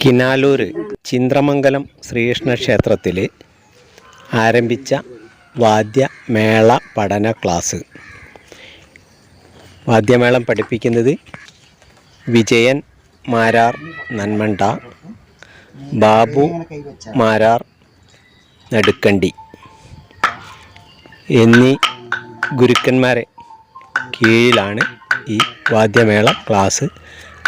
കിനാലൂർ ചിന്ത്രമംഗലം ശ്രീകൃഷ്ണ ക്ഷേത്രത്തിൽ ആരംഭിച്ച വാദ്യമേള പഠന ക്ലാസ്. വാദ്യമേളം പഠിപ്പിക്കുന്നത് വിജയൻ മാരാർ നന്മണ്ട ബാബു മാരാർ നടുക്കണ്ടി എന്നീ ഗുരുക്കന്മാരെ കീഴിലാണ് ഈ വാദ്യമേള ക്ലാസ്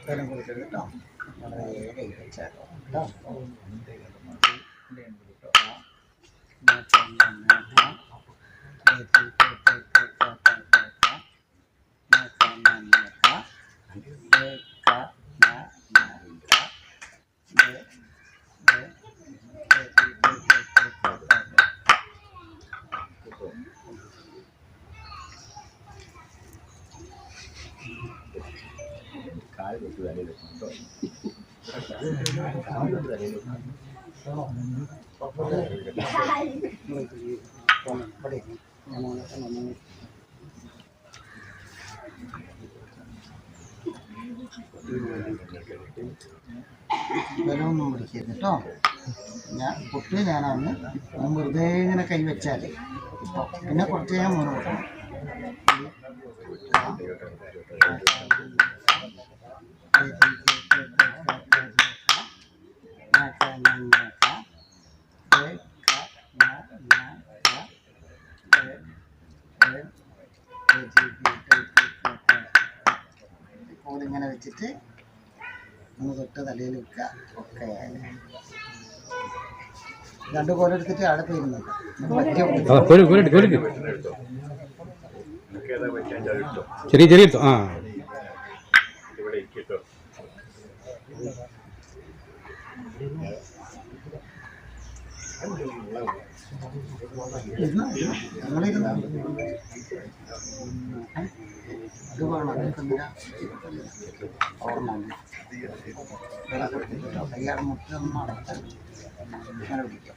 സ്ഥലം കൊടുക്കരുത് കേട്ടോ വളരെ കൈ വെച്ചാലോ കേട്ടോ ഇവിടെ ഞാൻ ബലമൊന്നും പിടിക്കരുത് കേട്ടോ. ഞാൻ പൊട്ട് ഞാൻ വെറുതെ ഇങ്ങനെ കൈ വെച്ചാൽ ഇപ്പോൾ പിന്നെ കുറച്ച് ഞാൻ മൂന്ന് കൊടുക്കണം ഇങ്ങനെ വെച്ചിട്ട് ഒന്ന് തൊട്ട് തലയിൽ വെക്കുക. ഒക്കെ രണ്ട് കോല എടുത്തിട്ട് അവിടെ പോയിരുന്നത് ചെറിയ ചെറിയ ആ. അത് അതൊക്കെ എന്തിനാ ഓർമ്മ കയ്യാട് മുട്ടൊന്നും അടച്ച് ഇങ്ങനെ പിടിക്കാം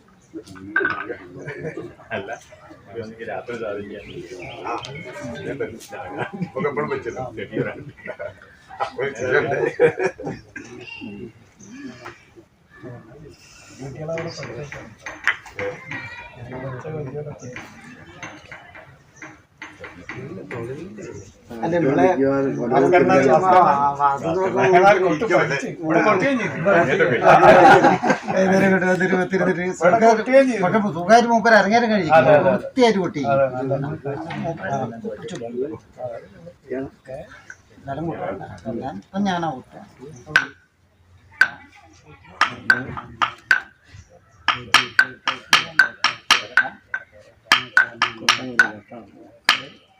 അല്ല. ഇതൊന്നെങ്കിൽ രാത്രി സാധിക്കാൻ എപ്പോഴും വെച്ചല്ലോ. ശരിയാണ് അപ്പോൾ ചെയ്യണ്ടേ അല്ല ഇവിടെ സുഖമായിട്ട് മൂപ്പര് ഇറങ്ങിയാലും കഴിയും വൃത്തിയായിട്ട് പൊട്ടി സ്ഥലം കൊടുക്കണ്ട ഇപ്പം ഞാനാ കൊടുത്ത കൊണ്ട് കത്തൂടെ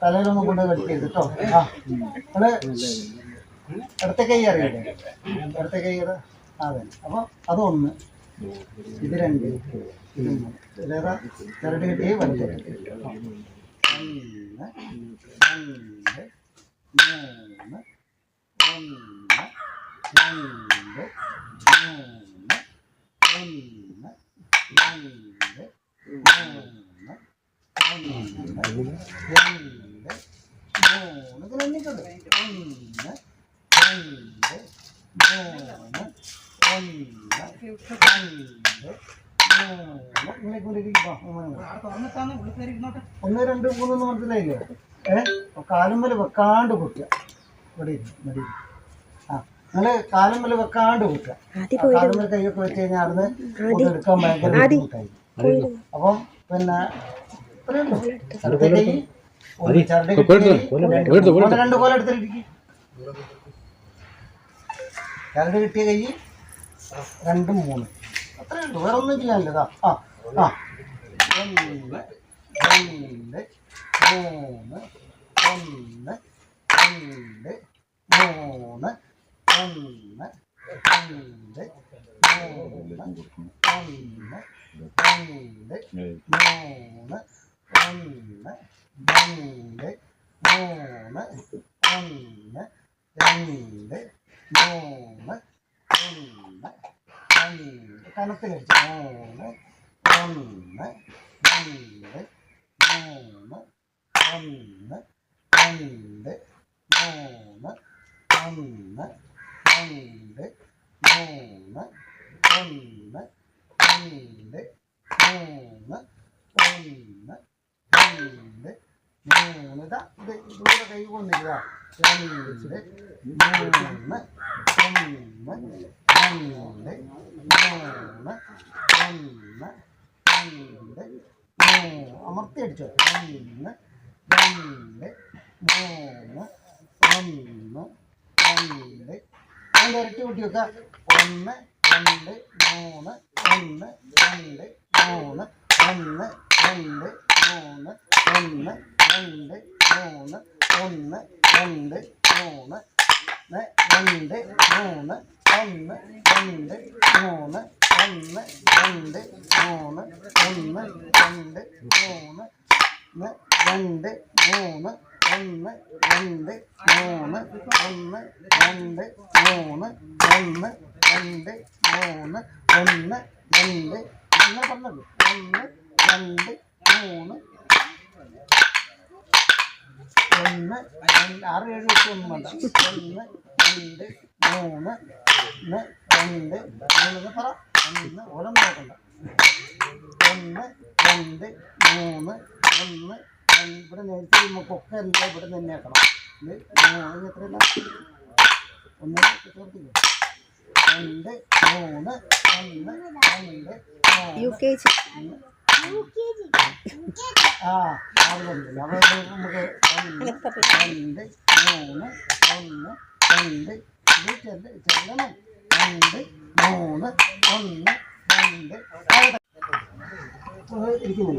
തലയിലൊന്നും കൊണ്ട് കളിക്കരുത് കേട്ടോ ആ നമ്മൾ ഇടത്തെ കൈ അറിയട്ടെ ഇടത്തെ കൈ അതെ അതെ അപ്പോൾ അതൊന്ന് ഇത് രണ്ട് ഇതേതാ മൂന്ന് ഇതിലേതാ ചരട് കിട്ടി വലുത് ഒന്ന് രണ്ട് മൂന്ന് ഒന്ന് ഒന്ന് രണ്ട് മൂന്ന് ഒന്ന് മനസ്സിലായില്ലേ ഏഹ് കാലും വരെ വെക്കാണ്ട് പൊട്ടുക. ഇവിടെ മടി ആ. നിങ്ങൾ കാലുമ്മൽ വെക്കാണ്ട് കുത്തുക കാലുമ്മൽ കൈയൊക്കെ വെച്ച് കഴിഞ്ഞാൽ അവിടുന്ന് എടുക്കാൻ ഭയങ്കര ബുദ്ധിമുട്ടായി അപ്പം പിന്നെ രണ്ട് കോല എടുത്തിരിക്കും ചരട് കിട്ടിയ കൈ രണ്ടും മൂന്ന്. അത്രേ ഉള്ളൂ. വേറെ ഒന്നും ചെയ്യാനില്ല. ആ ആ. ഒന്ന് രണ്ട് മൂന്ന് ഒന്ന് രണ്ട് മൂന്ന് ഒന്ന് രണ്ട് മൂന്ന് ഒന്ന് രണ്ട് മൂന്ന് ഒന്ന് രണ്ട് മൂന്ന് ഒന്ന് രണ്ട് മൂന്ന് ഒന്ന് രണ്ട് കനത്തിലടിച്ച് മൂന്ന് ഒന്ന് രണ്ട് മൂന്ന് ഒന്ന് രണ്ട് മൂന്ന് ഒന്ന് രണ്ട് മൂന്ന് ഒന്ന് രണ്ട് മൂന്ന് ഒന്ന് രണ്ട്. മൂന്ന്. ഇതാ ഇത് ഇതുകൂടെ കൈ കൊണ്ടിരിക്കുക രണ്ട് മൂന്ന് ഒന്ന് രണ്ട് മൂന്ന് ഒന്ന് രണ്ട്. മൂന്ന്. അമർത്തി അടിച്ചോ. രണ്ട് മൂന്ന് ഒന്ന് രണ്ട് അതിന്റെ ഇരട്ടി കൂട്ടി വെക്കുക ഒന്ന് രണ്ട് മൂന്ന് ഒന്ന് രണ്ട് മൂന്ന് ഒന്ന് രണ്ട് മൂന്ന് ഒന്ന് രണ്ട് മൂന്ന് ഒന്ന് രണ്ട് മൂന്ന് ന്ന് രണ്ട് മൂന്ന് ഒന്ന് രണ്ട് മൂന്ന് ഒന്ന് രണ്ട് മൂന്ന് ഒന്ന് രണ്ട് മൂന്ന് ന്ന് രണ്ട് മൂന്ന് ഒന്ന് രണ്ട് മൂന്ന് ഒന്ന് രണ്ട് മൂന്ന് ഒന്ന് രണ്ട് മൂന്ന് ഒന്ന് രണ്ട്. അങ്ങനെ പറഞ്ഞത് ഒന്ന് രണ്ട് മൂന്ന്. ഒന്ന് രണ്ട് ആറ് ഏഴ് എട്ട് ഒന്നും വേണ്ട. ഒന്ന് രണ്ട് മൂന്ന് ഒന്ന് രണ്ട്. മൂന്ന് പറ. ഒന്ന് ഓരോന്ന് നോക്കണ്ട. ഒന്ന് രണ്ട് മൂന്ന് ഒന്ന് ഇവിടെ നേരത്തെ നമുക്കൊക്കെ എന്താ ഇവിടെ തന്നെ ആക്കണം. ഇത് എത്രയല്ല? ഒന്ന് ചേർത്തില്ലേ രണ്ട് മൂന്ന് ഒന്ന് രണ്ട് യു കെ ജി. ആ അത് പറഞ്ഞില്ല അവിടെ നമുക്ക് രണ്ട് മൂന്ന് ഒന്ന് രണ്ട് ഇത് ചെല്ലണം രണ്ട് മൂന്ന് ഒന്ന് രണ്ട്. ഇരിക്കുന്നില്ല മൂന്ന്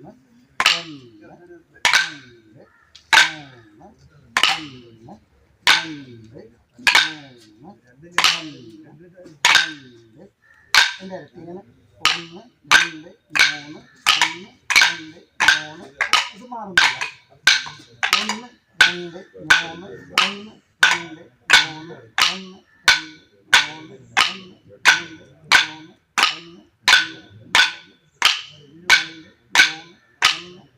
ഒന്ന് രണ്ട് മൂന്ന് ഒന്ന് ഒന്ന് രണ്ട് മൂന്ന് ഒന്ന് രണ്ട് മൂന്ന് ഒന്ന് രണ്ട് മൂന്ന് ഒന്ന് രണ്ട് മൂന്ന് ഒന്ന് രണ്ട് മൂന്ന് ഒന്ന് രണ്ട് മൂന്ന് ഒന്ന് രണ്ട് മൂന്ന് രണ്ട് രണ്ട് എന്റെ ഇരട്ടി ഇങ്ങനെ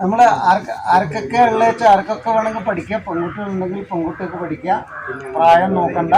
നമ്മൾ ആർക്കൊക്കെ ഉള്ള ആർക്കൊക്കെ വേണമെങ്കിൽ പഠിക്കുക പെൺകുട്ടികളുണ്ടെങ്കിൽ പെൺകുട്ടികൾക്ക് പഠിക്കുക പ്രായം നോക്കണ്ട.